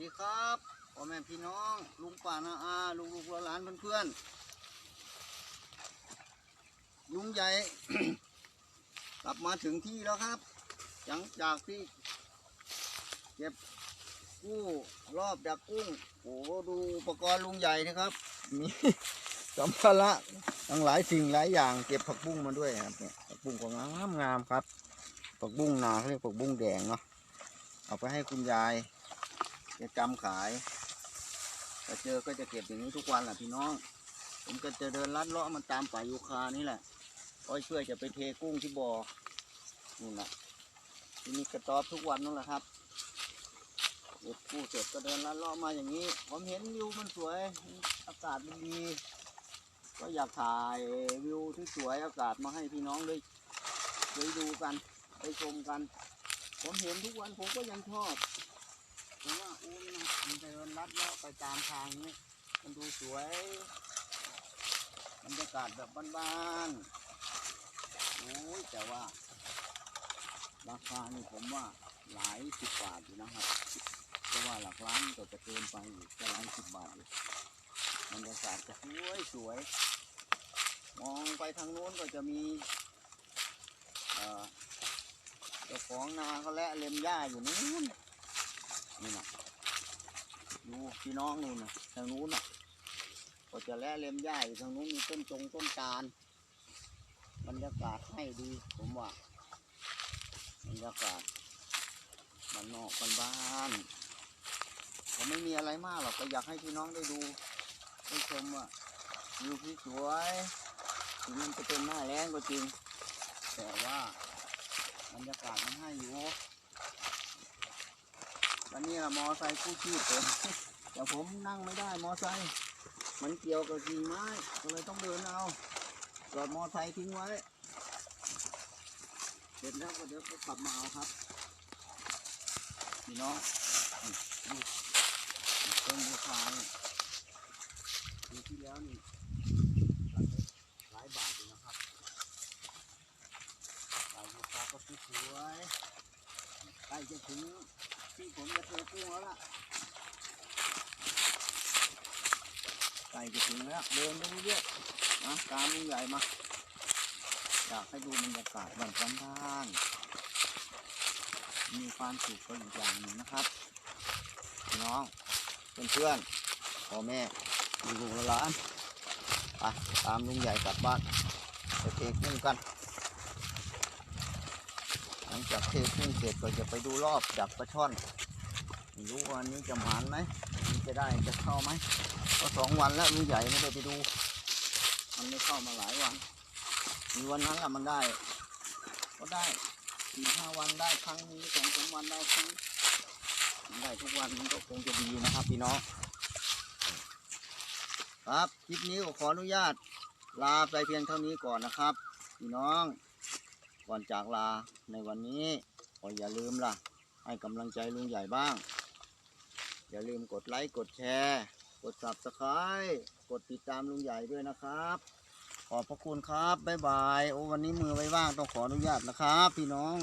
ดีครับพ่อแม่พี่น้อง ลุงป่านาอาลุงลูกหลานเพื่อนๆลุงใหญ่ กลับมาถึงที่แล้วครับ หลังจากที่เก็บกู้รอบดักกุ้งโอ้ดูอุปกรณ์ลุงใหญ่นะครับมีสัมภาระทั้งหลายสิ่งหลายอย่างเก็บผักบุ้งมาด้วยครับเนี่ยผักบุ้งก็งามงามครับผักบุ้งนาเขาเรียกผักบุ้งแดงเนาะเอาไปให้คุณยาย แกจำขายถ้าเจอก็จะเก็บอย่างนี้ทุกวันแหละพี่น้อง ผมก็จะเดินลัดเลาะมันตามป่ายูคานี่แหละก็ช่วยจะไปเทกุ้งที่บ่อนี่นนะที่นี่กระตอบทุกวันนั่นแหละครับเก็บกู้เสร็จก็เดินลัดเลาะมาอย่างนี้ ผมเห็นวิวมันสวย อากาศมันดี ก็อยากถ่ายวิวที่สวยอากาศมาให้พี่น้องได้ได้ดูกัน ได้ชมกัน ผมเห็นทุกวันผมก็ยังชอบ ผมว่าโอ้ยนะมันเดินลัดเลาะไปตามทางนี้ มันดูสวยบรรยากาศแบบบ้านๆโอ้ยแต่ว่า ราคานี่ผมว่าหลายสิบบาทอยู่นะครับเพราะว่าหลักล้านก็จะเกินไปอยู่จะหลายสิบบาทอยู่บรรยากาศจะสวยสวย มองไปทางโน้นก็จะมีเจ้าของนาเขาและเล็มหญ้าอยู่นู้น พี่น้องนู่นนะทางนู้นน่ะก็จะและเล็มหญ้าอยู่ทางนู้นมีต้นจงต้นตาลบรรยากาศให้ดี ผมว่าบรรยากาศมันนอกมันบ้านๆก็ไม่มีอะไรมากหรอกก็อยากให้พี่น้องได้ดูได้ชมว่าวิวที่สวยถึงมันจะเป็นหน้าแรงก็จริง แต่ว่าบรรยากาศมันให้อยู่วันนี้ละมอไซค์กู้ชีพผม แต่ผมนั่งไม่ได้มอไซค์มันเกี่ยวกับกิ่งไม้ก็เลยต้องเดินเอาจอดมอไซค์ทิ้งไว้เสร็จแล้วก็เดี๋ยวก็กลับมาเอาครับพี่น้องดูต้นบัวคายปีที่แล้วนี่หลายบาทอยู่นะครับหลายบัวคาก็สวยใกล้จะถึงที่ผมจะเทกุ้งแล้วล่ะ กล้จะถึงแล้วเดินไปเรื่อยๆนะตามลุงใหญ่มาอยากให้ดูบรรยากาศบ้านบ้านมีความสุขก็อีกอย่างหนึ่งนะครับ น้องเพื่อนๆพ่อแม่ลูกหลานไปตามลุงใหญ่กลับบ้านไปเทกุ้งกัน หลังจากเทกุ้งเสร็จก็จะไปดูรอบจับปลาช่อน ไม่รู้วันนี้จะหมานไหมวันจะได้จะเข้าไหมก็สองวันแล้วลุงใหญ่ไม่ได้ไปดู มันไม่เข้ามาหลายวัน มีวันนั้นแหละมันได้ ก็ได้สี่ห้าวันได้ครั้งนี้สองสามวันได้ครั้งมันได้ทุกวันมันก็คงจะดีนะครับพี่น้องครับคลิปนี้ก็ขออนุญาต ลาไปเพียงเท่านี้ก่อนนะครับ พี่น้อง ก่อนจากลาในวันนี้ก็อย่าลืมล่ะ ให้กำลังใจลุงใหญ่บ้าง อย่าลืมกดไลค์ กดแชร์ กด subscribe กดติดตามลุงใหญ่ด้วยนะครับ ขอบพระคุณครับ บ๊ายบาย โอ้วันนี้มือไว้ว่างต้องขออนุญาตนะครับ พี่น้อง